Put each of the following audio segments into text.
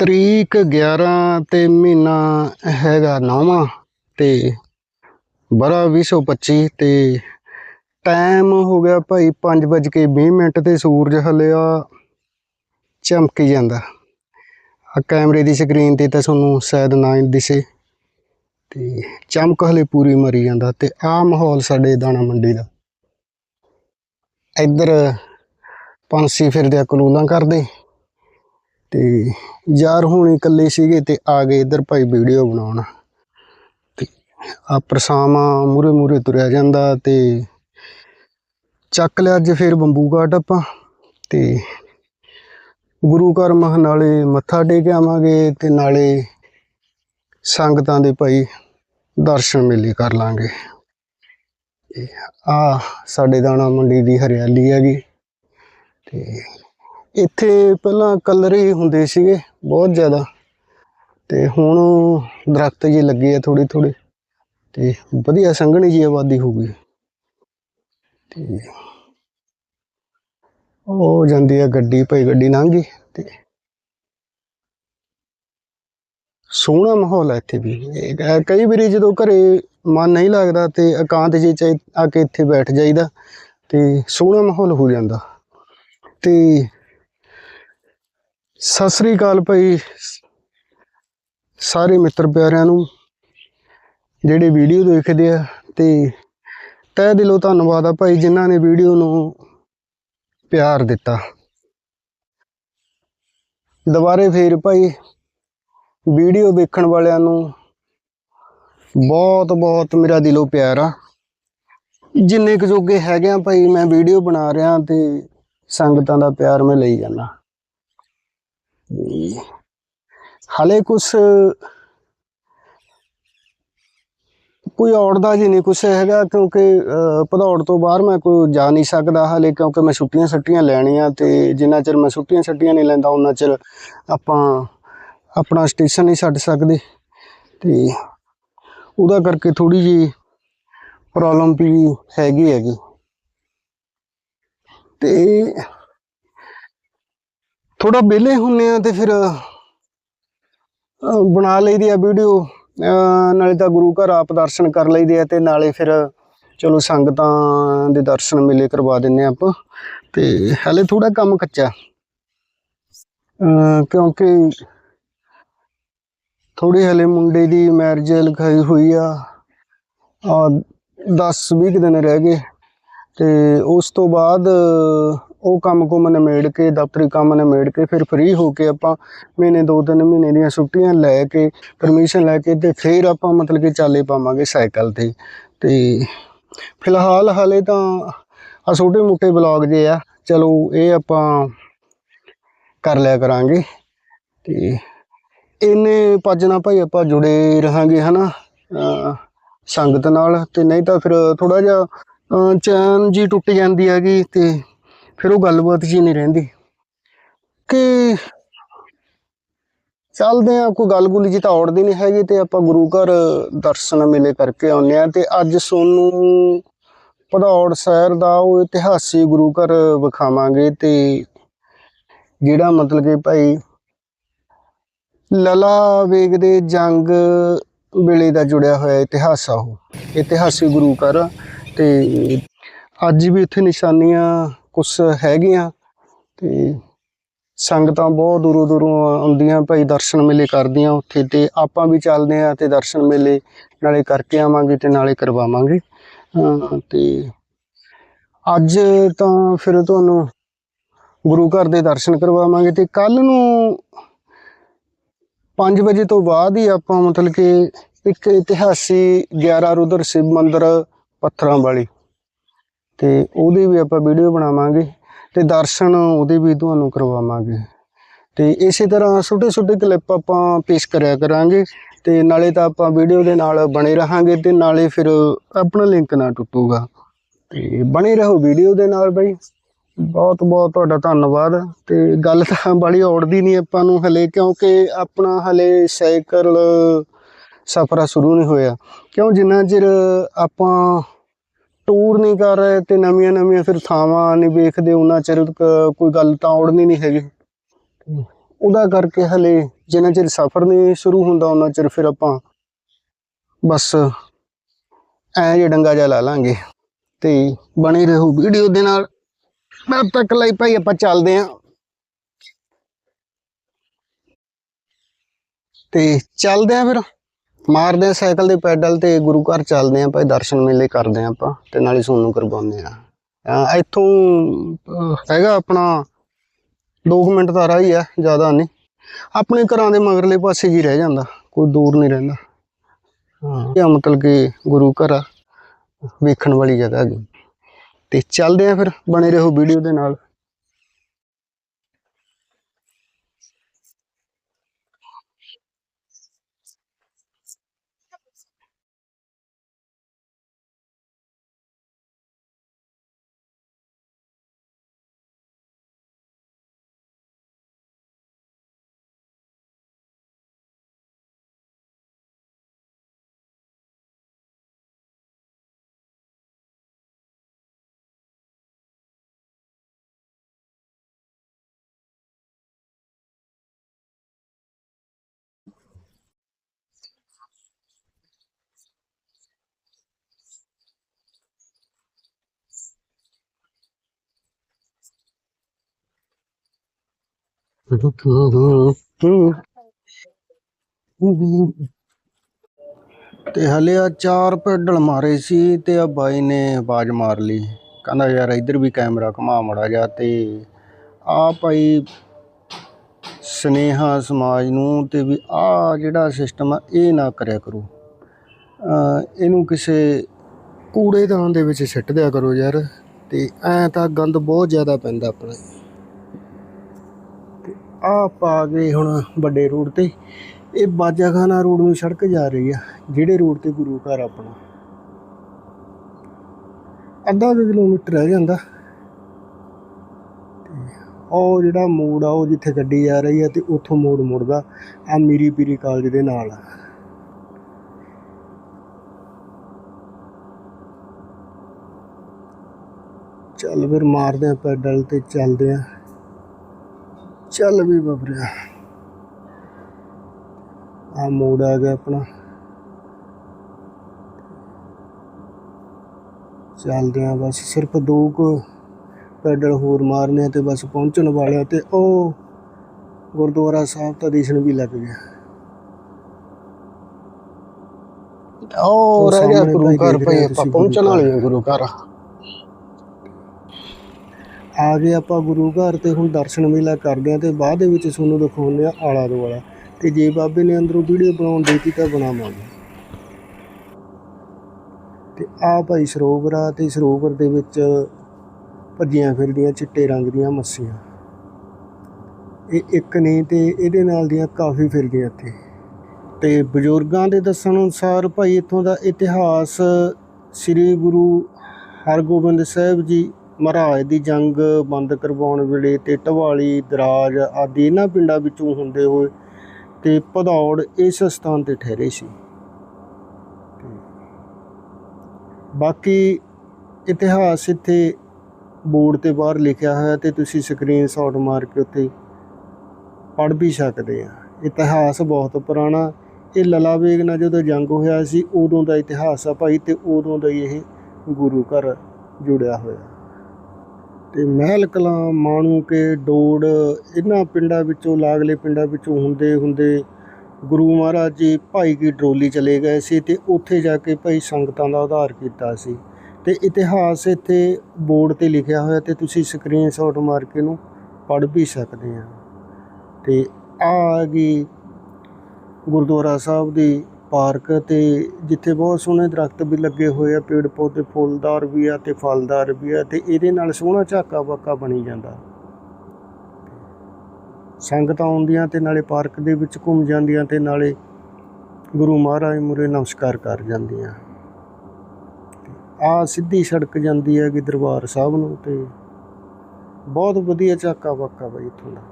ਤਰੀਕ 11 ਤੇ ਮਹੀਨਾ ਹੈਗਾ ਨੌਵਾਂ ਤੇ ਬਰਾ 2025 ਤੇ ਟਾਈਮ ਹੋ ਗਿਆ ਭਾਈ 5:20 ਮਿੰਟ ਤੇ ਸੂਰਜ ਹਲੇ ਆ ਚਮਕੀ ਜਾਂਦਾ। ਆ ਕੈਮਰੇ ਦੀ ਸਕਰੀਨ ਤੇ ਤਾਂ ਤੁਹਾਨੂੰ ਸ਼ਾਇਦ ਨਾ ਹੀ ਦਿਸੇ। ਤੇ ਚਮਕ ਹਲੇ ਪੂਰੀ ਮਰੀ ਜਾਂਦਾ ਤੇ ਆ ਮਾਹੌਲ ਸਾਡੇ ਦਾਣਾ ਮੰਡੀ ਦਾ। ਇੱਧਰ ਪੰਛੀ ਫਿਰਦੇ ਆ ਕਲੂਲਾਂ ਕਰਦੇ। ਤੇ ਯਾਰ ਹੁਣ ਇਕੱਲੇ ਸੀਗੇ ਤੇ ਆ ਗਏ ਇੱਧਰ ਭਾਈ ਵੀਡੀਓ ਬਣਾਉਣ। ਤੇ ਆ ਪ੍ਰਸਾਮਾ ਮੂਰੇ ਮੂਰੇ ਤੁਰਿਆ ਜਾਂਦਾ ਤੇ ਚੱਕ ਲਿਆ ਅੱਜ ਫੇਰ ਬੰਬੂ ਘਾਟ ਆਪਾਂ। ਤੇ ਗੁਰੂ ਘਰ ਮਹ ਨਾਲੇ ਮੱਥਾ ਟੇਕ ਆਵਾਂਗੇ ਤੇ ਨਾਲੇ ਸੰਗਤਾਂ ਦੇ ਭਾਈ ਦਰਸ਼ਨ ਮੇਲੇ ਕਰ ਲਾਂਗੇ। ਆ ਸਾਡੇ ਦਾਣਾ ਮੰਡੀ ਦੀ ਹਰਿਆਲੀ ਹੈਗੀ। ਤੇ ਇੱਥੇ ਪਹਿਲਾਂ ਕਲਰ ਹੀ ਹੁੰਦੇ ਸੀਗੇ, ਬਹੁਤ ਜ਼ਿਆਦਾ। ਤੇ ਹੁਣ ਦਰਖਤ ਜੇ ਲੱਗੇ ਆ ਥੋੜੇ ਥੋੜੇ ਤੇ ਵਧੀਆ ਸੰਘਣੀ ਜੀ ਆਬਾਦੀ ਹੋ ਗਈ। ਤੇ ਉਹ ਜਾਂਦੀ ਆ ਗੱਡੀ, ਭਾਈ ਗੱਡੀ ਲੰਘ ਤੇ ਸੋਹਣਾ ਮਾਹੌਲ ਹੈ ਇੱਥੇ ਵੀ। ਕਈ ਵਾਰੀ ਜਦੋਂ ਘਰੇ ਮਨ ਨਹੀਂ ਲੱਗਦਾ ਤੇ ਇਕਾਂਤ ਜੇ ਚ ਆ ਕੇ ਇੱਥੇ ਬੈਠ ਜਾਈਦਾ ਤੇ ਸੋਹਣਾ ਮਾਹੌਲ ਹੋ ਜਾਂਦਾ। ਤੇ ਸਤਿ ਸ੍ਰੀ ਅਕਾਲ ਭਾਈ। ਸਾਰੇ ਮਿੱਤਰ ਪਿਆਰਿਆਂ ਨੂੰ ਜਿਹੜੇ ਵੀਡੀਓ ਦੇਖਦੇ ਆ ਤੇ ਤਹਿ ਦਿਲੋਂ ਧੰਨਵਾਦ ਆ ਭਾਈ ਜਿਨ੍ਹਾਂ ਨੇ ਵੀਡੀਓ ਨੂੰ ਪਿਆਰ ਦਿੱਤਾ। ਦੁਬਾਰੇ ਫੇਰ ਭਾਈ ਵੀਡੀਓ ਵੇਖਣ ਵਾਲਿਆਂ ਨੂੰ ਬਹੁਤ ਬਹੁਤ ਮੇਰਾ ਦਿਲੋਂ ਪਿਆਰ ਆ। ਜਿੰਨੇ ਕੁ ਜੋਗੇ ਹੈਗੇ ਆ ਭਾਈ ਮੈਂ ਵੀਡੀਓ ਬਣਾ ਰਿਹਾ ਤੇ ਸੰਗਤਾਂ ਦਾ ਪਿਆਰ ਮੈਂ ਲਈ ਜਾਂਦਾ। ਹਾਲੇ ਕੁਛ ਕੋਈ ਔੜਦਾ ਜੀ ਨਹੀਂ ਕੁਛ ਹੈਗਾ ਕਿਉਂਕਿ ਅਹ, ਭਦੌੜ ਤੋਂ ਬਾਹਰ ਮੈਂ ਕੋਈ ਜਾ ਨਹੀਂ ਸਕਦਾ ਹਾਲੇ ਕਿਉਂਕਿ ਮੈਂ ਛੁੱਟੀਆਂ ਛੱਟੀਆਂ ਲੈਣੀਆਂ ਤੇ ਜਿੰਨਾ ਚਿਰ ਮੈਂ ਛੁੱਟੀਆਂ ਛੱਟੀਆਂ ਨਹੀਂ ਲੈਂਦਾ ਉਹਨਾਂ ਚਿਰ ਆਪਾਂ ਆਪਣਾ ਸਟੇਸ਼ਨ ਨਹੀਂ ਛੱਡ ਸਕਦੇ ਤੇ ਉਹਦਾ ਕਰਕੇ ਥੋੜੀ ਜੀ ਪ੍ਰੋਬਲਮ ਵੀ ਹੈਗੀ ਹੈਗੀ। ਤੇ ਥੋੜਾ ਵਿਹਲੇ ਹੁੰਨੇ ਆ ਤੇ ਫਿਰ ਅਹ, ਬਣਾ ਲਈਦੀ ਆ ਵੀਡੀਓ ਨਾਲੇ ਤਾਂ ਗੁਰੂ ਘਰ ਆਪ ਦਰਸ਼ਨ ਕਰ ਲਈਦੇ ਆ ਤੇ ਨਾਲੇ ਫਿਰ ਚਲੋ ਸੰਗਤਾਂ ਦੇ ਦਰਸ਼ਨ ਮਿਲੇ ਕਰਵਾ ਦਿੰਨੇ ਆ ਆਪਾਂ ਤੇ ਹਲੇ ਥੋੜਾ ਕੰਮ ਕੱਚਾ। ਅਹ, ਕਿਉਂਕਿ ਥੋੜੀ ਹਲੇ ਮੁੰਡੇ ਦੀ ਮੈਰਿਜ ਲਿਖਾਈ ਹੋਈ ਆ ਆ 10 20 ਦਿਨ ਰਹਿ ਗਏ ਤੇ ਉਸ ਤੋਂ ਬਾਅਦ ਉਹ ਕੰਮ ਕੁਮ ਨਿਮੇੜ ਕੇ, ਦਫ਼ਤਰੀ ਕੰਮ ਨਿਮੇੜ ਕੇ, ਫਿਰ ਫ੍ਰੀ ਹੋ ਕੇ ਆਪਾਂ ਮਹੀਨੇ ਦੋ ਤਿੰਨ ਮਹੀਨੇ ਦੀਆਂ ਛੁੱਟੀਆਂ ਲੈ ਕੇ ਪਰਮਿਸ਼ਨ ਲੈ ਕੇ ਤੇ ਫਿਰ ਆਪਾਂ ਮਤਲਬ ਕਿ ਚਾਲੇ ਪਾਵਾਂਗੇ ਸਾਈਕਲ ਤੇ। ਤੇ ਫਿਲਹਾਲ ਹਲੇ ਤਾਂ ਆ ਛੋਟੇ ਮੋਟੇ ਬਲੌਗ ਜੇ ਆ, ਚਲੋ ਇਹ ਆਪਾਂ ਕਰ ਲਿਆ ਕਰਾਂਗੇ। ਤੇ ਇੰਨੇ ਭੱਜ ਨਾਲ ਭਾਈ ਆਪਾਂ ਜੁੜੇ ਰਹਾਂਗੇ, ਹਨਾ? ਅਹ ਸੰਗਤ ਨਾਲ, ਤੇ ਨਹੀਂ ਤਾਂ ਫਿਰ ਥੋੜਾ ਜਿਹਾ ਚੈਨ ਜੀ ਟੁੱਟ ਜਾਂਦੀ ਹੈਗੀ ਤੇ ਫਿਰ ਉਹ ਗੱਲਬਾਤ ਜੀ ਨਹੀਂ ਰਹਿੰਦੀ। ਕਿ ਚੱਲਦੇ ਆ ਕੋਈ ਗੱਲ ਗੁੱਲ ਜੀ ਤਾਂ ਔੜਦੀ ਨਹੀਂ ਹੈਗੀ ਤੇ ਆਪਾਂ ਗੁਰੂ ਘਰ ਦਰਸ਼ਨ ਮੇਲੇ ਕਰਕੇ ਆਉਂਦੇ ਆ ਤੇ ਅੱਜ ਸੋਨੂੰ ਭਦੌੜ ਸ਼ਹਿਰ ਦਾ ਉਹ ਇਤਿਹਾਸਿਕ ਗੁਰੂ ਘਰ ਵਿਖਾਵਾਂਗੇ ਤੇ ਜਿਹੜਾ ਮਤਲਬ ਕਿ ਭਾਈ ਲਲਾ ਵੇਗ ਦੇ ਜੰਗ ਵੇਲੇ ਦਾ ਜੁੜਿਆ ਹੋਇਆ ਇਤਿਹਾਸ ਆ ਉਹ। ਇਤਿਹਾਸਿਕ ਗੁਰੂ ਘਰ ਤੇ ਅੱਜ ਵੀ ਇੱਥੇ ਨਿਸ਼ਾਨੀਆਂ ਕੁਛ ਹੈਗੀਆਂ ਤੇ ਸੰਗਤਾਂ ਬਹੁਤ ਦੂਰੋਂ ਦੂਰੋਂ ਆਉਂਦੀਆਂ, ਭਾਈ ਦਰਸ਼ਨ ਮੇਲੇ ਕਰਦੀਆਂ ਉੱਥੇ ਤੇ ਆਪਾਂ ਵੀ ਚੱਲਦੇ ਆ ਤੇ ਦਰਸ਼ਨ ਮੇਲੇ ਨਾਲੇ ਕਰਕੇ ਆਵਾਂਗੇ ਤੇ ਨਾਲੇ ਕਰਵਾਵਾਂਗੇ। ਅਹ ਤੇ ਅੱਜ ਤਾਂ ਫਿਰ ਤੁਹਾਨੂੰ ਗੁਰੂ ਘਰ ਦੇ ਦਰਸ਼ਨ ਕਰਵਾਵਾਂਗੇ ਤੇ ਕੱਲ ਨੂੰ 5 ਵਜੇ ਤੋਂ ਬਾਅਦ ਹੀ ਆਪਾਂ ਮਤਲਬ ਕਿ ਇੱਕ ਇਤਿਹਾਸੀ 11 ਰੁਦਰ ਸ਼ਿਵ ਮੰਦਿਰ ਪੱਥਰਾਂ ਵਾਲੀ ਤੇ ਉਹਦੀ ਵੀ ਆਪਾਂ ਵੀਡੀਓ ਬਣਾਵਾਂਗੇ ਤੇ ਦਰਸ਼ਨ ਉਹਦੇ ਵੀ ਤੁਹਾਨੂੰ ਕਰਵਾਵਾਂਗੇ। ਤੇ ਇਸੇ ਤਰ੍ਹਾਂ ਛੋਟੇ ਛੋਟੇ ਕਲਿੱਪ ਆਪਾਂ ਪੇਸ਼ ਕਰਿਆ ਕਰਾਂਗੇ ਤੇ ਨਾਲੇ ਤਾਂ ਆਪਾਂ ਵੀਡੀਓ ਦੇ ਨਾਲ ਬਣੇ ਰਹਾਂਗੇ ਤੇ ਨਾਲੇ ਫਿਰ ਆਪਣਾ ਲਿੰਕ ਨਾ ਟੁੱਟੂਗਾ। ਤੇ ਬਣੇ ਰਹੋ ਵੀਡੀਓ ਦੇ ਨਾਲ ਬਈ। ਬਹੁਤ ਬਹੁਤ ਤੁਹਾਡਾ ਧੰਨਵਾਦ। ਤੇ ਗੱਲ ਤਾਂ ਬੜੀ ਔੜਦੀ ਨਹੀਂ ਆਪਾਂ ਨੂੰ ਹਲੇ ਕਿਉਂਕਿ ਆਪਣਾ ਹਲੇ ਸਾਈਕਲ ਸਫ਼ਰ ਸ਼ੁਰੂ ਨਹੀਂ ਹੋਇਆ। ਕਿਉਂ ਜਿੰਨਾ ਚਿਰ ਆਪਾਂ ਟੂਰ ਨਹੀਂ ਕਰ ਰਹੇ ਤੇ ਨਵੀਆਂ ਨਵੀਆਂ ਫਿਰ ਥਾਵਾਂ ਨਹੀਂ ਵੇਖਦੇ, ਉਹਨਾਂ ਚਿਰ ਕੋਈ ਗੱਲ ਤਾਂ ਔੜਨੀ ਨਹੀਂ ਹੈਗੀ। ਉਹਦਾ ਕਰਕੇ ਹਲੇ ਜਿੰਨਾ ਚਿਰ ਸਫ਼ਰ ਨਹੀਂ ਸ਼ੁਰੂ ਹੁੰਦਾ, ਉਹਨਾਂ ਚਿਰ ਫਿਰ ਆਪਾਂ ਬਸ ਐ ਜੇ ਡੰਗਾ ਜਿਹਾ ਲਾ ਲਾਂਗੇ। ਤੇ ਬਣੇ ਰਹੋ ਵੀਡੀਓ ਦੇ ਨਾਲ। ਮੈਂ ਤੱਕ ਲਈ ਭਾਈ, ਆਪਾਂ ਚੱਲਦੇ ਆਂ। ਤੇ ਚੱਲਦੇ ਆਂ ਫਿਰ। ਮਾਰਦੇ ਆਂ ਸਾਈਕਲ ਦੇ ਪੈਡਲ ਤੇ ਗੁਰੂ ਘਰ ਚੱਲਦੇ ਆਂ ਭਾਈ, ਦਰਸ਼ਨ ਮੇਲੇ ਕਰਦੇ ਆਂ ਆਪਾਂ ਤੇ ਨਾਲੇ ਸੋਨੂੰ ਕਰਵਾਉਂਦੇ ਆਂ। ਅਹ ਇੱਥੋਂ ਹੈਗਾ ਆਪਣਾ 2 ਮਿੰਟ ਦਾ ਰਾਹ ਹੀ ਆ, ਜ਼ਿਆਦਾ ਨਹੀਂ। ਆਪਣੇ ਘਰਾਂ ਦੇ ਮਗਰਲੇ ਪਾਸੇ ਹੀ ਰਹਿ ਜਾਂਦਾ, ਕੋਈ ਦੂਰ ਨਹੀਂ ਰਹਿੰਦਾ। ਹਾਂ, ਇਹ ਮਤਲਬ ਕਿ ਗੁਰੂ ਘਰ ਆ, ਵੇਖਣ ਵਾਲੀ ਜਗ੍ਹਾ ਹੈਗੀ। ਤੇ ਚੱਲਦੇ ਆ ਫਿਰ ਬਣੇ ਰਹੋ ਵੀਡੀਓ ਦੇ ਨਾਲ। ਤੇ ਹਲੇ ਆ ਚਾਰ ਪੈਡਲ ਮਾਰੇ ਸੀ ਤੇ ਆ ਬਾਈ ਨੇ ਆਵਾਜ਼ ਮਾਰ ਲਈ। ਕਹਿੰਦਾ ਯਾਰ ਇੱਧਰ ਵੀ ਕੈਮਰਾ ਘੁਮਾ ਮੜਾ ਜਾ ਤੇ ਆ ਭਾਈ ਸਨੇਹਾ ਸਮਾਜ ਨੂੰ ਤੇ ਵੀ ਆ ਜਿਹੜਾ ਸਿਸਟਮ ਆ, ਇਹ ਨਾ ਕਰਿਆ ਕਰੋ। ਅ, ਇਹਨੂੰ ਕਿਸੇ ਕੂੜੇਦਾਨ ਦੇ ਵਿੱਚ ਸਿੱਟ ਦਿਆ ਕਰੋ ਯਾਰ ਤੇ ਐ ਤਾਂ ਗੰਦ ਬਹੁਤ ਜ਼ਿਆਦਾ ਪੈਂਦਾ ਆਪਣਾ। ਆ ਪਾ ਗਏ ਹੁਣ ਵੱਡੇ ਰੋਡ ਤੇ, ਇਹ ਬਾਜਾਖਾਨਾ ਰੋਡ ਨੂੰ ਸੜਕ ਜਾ ਰਹੀ ਆ, ਜਿਹੜੇ ਰੋਡ ਤੇ ਗੁਰੂ ਘਰ ਆਪਣਾ। ਅੱਧਾ ਕੁ ਕਿਲੋਮੀਟਰ ਰਹਿ ਜਾਂਦਾ। ਉਹ ਜਿਹੜਾ ਮੋੜ ਆ, ਉਹ ਜਿੱਥੇ ਗੱਡੀ ਜਾ ਰਹੀ ਆ ਤੇ ਉੱਥੋਂ ਮੋੜ ਮੁੜਦਾ, ਆ ਮੀਰੀ ਪੀਰੀ ਕਾਲਜ ਦੇ ਨਾਲ ਚੱਲ ਫਿਰ ਮਾਰਦੇ ਆ ਪੈਡਲ ਤੇ ਚੱਲਦੇ ਆ। ਚੱਲ ਵੀ ਬਬਰਿਆ। ਆ ਮੋੜ ਆ ਗਿਆ ਆਪਣਾ। ਚੱਲਦੇ ਆ ਬਸ ਸਿਰਫ ਦੋ ਕੁ ਪੈਡਲ ਹੋਰ ਮਾਰਨੇ ਤੇ ਬਸ ਪਹੁੰਚਣ ਵਾਲੇ ਤੇ ਉਹ ਗੁਰਦੁਆਰਾ ਸਾਹਿਬ ਤਾਂ ਦਿਸਣ ਵੀ ਲੱਗ ਗਿਆ। ਉਹ ਰਹਿ ਗਿਆ ਗੁਰੂ ਘਰ ਹੋ ਆਪਾਂ ਪਹੁੰਚਣ ਵਾਲੇ ਗੁਰੂ ਘਰ। ਆ ਗਏ ਆਪਾਂ ਗੁਰੂ ਘਰ ਤੇ ਹੁਣ ਦਰਸ਼ਨ ਮੇਲਾ ਕਰਦੇ ਆ ਤੇ ਬਾਅਦ ਦੇ ਵਿੱਚ ਤੁਹਾਨੂੰ ਦਿਖਾਉਂਦੇ ਆ ਆਲਾ ਦੁਆਲਾ। ਤੇ ਜੇ ਬਾਬੇ ਨੇ ਅੰਦਰੋਂ ਵੀਡੀਓ ਬਣਾਉਣ ਦੇਤੀ ਤਾਂ ਬਣਾਵਾਂਗੇ। ਤੇ ਆ ਭਾਈ ਸਰੋਵਰ ਆ ਤੇ ਸਰੋਵਰ ਦੇ ਵਿੱਚ ਭੱਜੀਆਂ ਫਿਰਦੀਆਂ ਚਿੱਟੇ ਰੰਗ ਦੀਆਂ ਮੱਸੀਆਂ। ਇਹ ਇੱਕ ਨੇ ਤੇ ਇਹਦੇ ਨਾਲ ਦੀਆਂ ਕਾਫੀ ਫਿਰਦੀਆਂ ਇੱਥੇ। ਤੇ ਬਜ਼ੁਰਗਾਂ ਦੇ ਦੱਸਣ ਅਨੁਸਾਰ ਭਾਈ ਇੱਥੋਂ ਦਾ ਇਤਿਹਾਸ ਸ੍ਰੀ ਗੁਰੂ ਹਰਗੋਬਿੰਦ ਸਾਹਿਬ ਜੀ ਮਹਾਰਾਜ ਦੀ ਜੰਗ ਬੰਦ ਕਰਵਾਉਣ ਵੇਲੇ ਤੇ ਢਵਾਲੀ ਦਰਾਜ ਆਦਿ ਇਹਨਾਂ ਪਿੰਡਾਂ ਵਿੱਚੋਂ ਹੁੰਦੇ ਹੋਏ ਤੇ ਭਦੌੜ ਇਸ ਸਥਾਨ ਤੇ ਠਹਿਰੇ ਸੀ। ਤੇ ਬਾਕੀ ਇਤਿਹਾਸ ਇੱਥੇ ਬੋਰਡ ਤੇ ਬਾਹਰ ਲਿਖਿਆ ਹੋਇਆ ਤੇ ਤੁਸੀਂ ਸਕਰੀਨਸ਼ਾਟ ਮਾਰ ਕੇ ਉੱਤੇ ਪੜ੍ਹ ਵੀ ਸਕਦੇ ਆ। ਇਤਿਹਾਸ ਬਹੁਤ ਪੁਰਾਣਾ, ਇਹ ਲਲਾਵੇਗ ਨਾਲ ਜਦੋਂ ਜੰਗ ਹੋਇਆ ਸੀ ਉਦੋਂ ਦਾ ਇਤਿਹਾਸ ਆ ਭਾਈ ਤੇ ਉਦੋਂ ਦਾ ਹੀ ਇਹ ਗੁਰੂ ਘਰ ਜੁੜਿਆ ਹੋਇਆ। ਤੇ ਮਹਿਲ ਕਲਾਂ, ਮਾਣੂ ਕੇ, ਡੋੜ, ਇਹਨਾਂ ਪਿੰਡਾਂ ਵਿੱਚੋਂ, ਲਾਗਲੇ ਪਿੰਡਾਂ ਵਿੱਚੋਂ ਹੁੰਦੇ ਹੁੰਦੇ ਗੁਰੂ ਮਹਾਰਾਜ ਜੀ ਭਾਈ ਕੀ ਟਰੋਲੀ ਚਲੇ ਗਏ ਸੀ ਤੇ ਉੱਥੇ ਜਾ ਕੇ ਭਾਈ ਸੰਗਤਾਂ ਦਾ ਉਧਾਰ ਕੀਤਾ ਸੀ। ਤੇ ਇਤਿਹਾਸ ਇੱਥੇ ਬੋਰਡ ਤੇ ਲਿਖਿਆ ਹੋਇਆ ਤੇ ਤੁਸੀਂ ਸਕਰੀਨਸ਼ਾਟ ਮਾਰ ਕੇ ਇਹਨੂੰ ਪੜ੍ਹ ਵੀ ਸਕਦੇ ਆ। ਤੇ ਆ ਗਈ ਗੁਰਦੁਆਰਾ ਸਾਹਿਬ ਦੀ ਪਾਰਕ ਤੇ ਜਿੱਥੇ ਬਹੁਤ ਸੋਹਣੇ ਦਰਖਤ ਵੀ ਲੱਗੇ ਹੋਏ ਆ, ਪੇੜ ਪੌਦੇ, ਫੁੱਲਦਾਰ ਵੀ ਆ ਤੇ ਫਲਦਾਰ ਵੀ ਆ ਤੇ ਇਹਦੇ ਨਾਲ ਸੋਹਣਾ ਝਾਕਾ ਵਾਕਾ ਬਣੀ ਜਾਂਦਾ। ਸੰਗਤਾਂ ਆਉਂਦੀਆਂ ਤੇ ਨਾਲੇ ਪਾਰਕ ਦੇ ਵਿੱਚ ਘੁੰਮ ਜਾਂਦੀਆਂ ਤੇ ਨਾਲੇ ਗੁਰੂ ਮਹਾਰਾਜ ਮੁਰੇ ਨਮਸਕਾਰ ਕਰ ਜਾਂਦੀਆਂ। ਆ ਸਿੱਧੀ ਸੜਕ ਜਾਂਦੀ ਹੈ ਕਿ ਦਰਬਾਰ ਸਾਹਿਬ ਨੂੰ ਤੇ ਬਹੁਤ ਵਧੀਆ ਝਾਕਾ ਵਾਕਾ ਬਈ ਇੱਥੋਂ ਦਾ।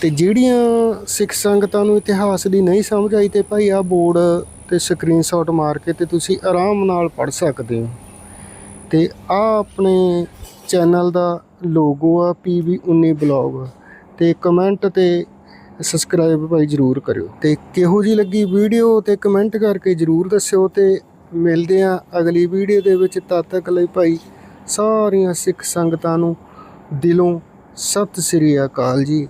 ਤੇ ਜਿਹੜੀਆਂ ਸਿੱਖ ਸੰਗਤਾਂ ਨੂੰ ਇਤਿਹਾਸ ਦੀ ਨਹੀਂ ਸਮਝ ਆਈ ਤੇ ਭਾਈ ਆ ਬੋਰਡ ਤੇ ਸਕਰੀਨਸ਼ਾਟ ਮਾਰ ਕੇ ਤੇ ਤੁਸੀਂ ਆਰਾਮ ਨਾਲ ਪੜ੍ਹ ਸਕਦੇ ਹੋ। ਤੇ ਆ ਆਪਣੇ ਚੈਨਲ ਦਾ ਲੋਗੋ ਆ PB19 ਬਲੌਗ। ਤੇ ਕਮੈਂਟ ਤੇ ਸਬਸਕ੍ਰਾਈਬ ਭਾਈ ਜਰੂਰ ਕਰਿਓ। ਤੇ ਕਿਹੋ ਜੀ ਲੱਗੀ ਵੀਡੀਓ ਤੇ ਕਮੈਂਟ ਕਰਕੇ ਜਰੂਰ ਦੱਸਿਓ ਤੇ ਮਿਲਦੇ ਆ ਅਗਲੀ ਵੀਡੀਓ ਦੇ ਵਿੱਚ। ਤਦ ਤੱਕ ਲਈ ਭਾਈ ਸਾਰੀਆਂ ਸਿੱਖ ਸੰਗਤਾਂ ਨੂੰ ਦਿਲੋਂ ਸਤਿ ਸ੍ਰੀ ਅਕਾਲ ਜੀ।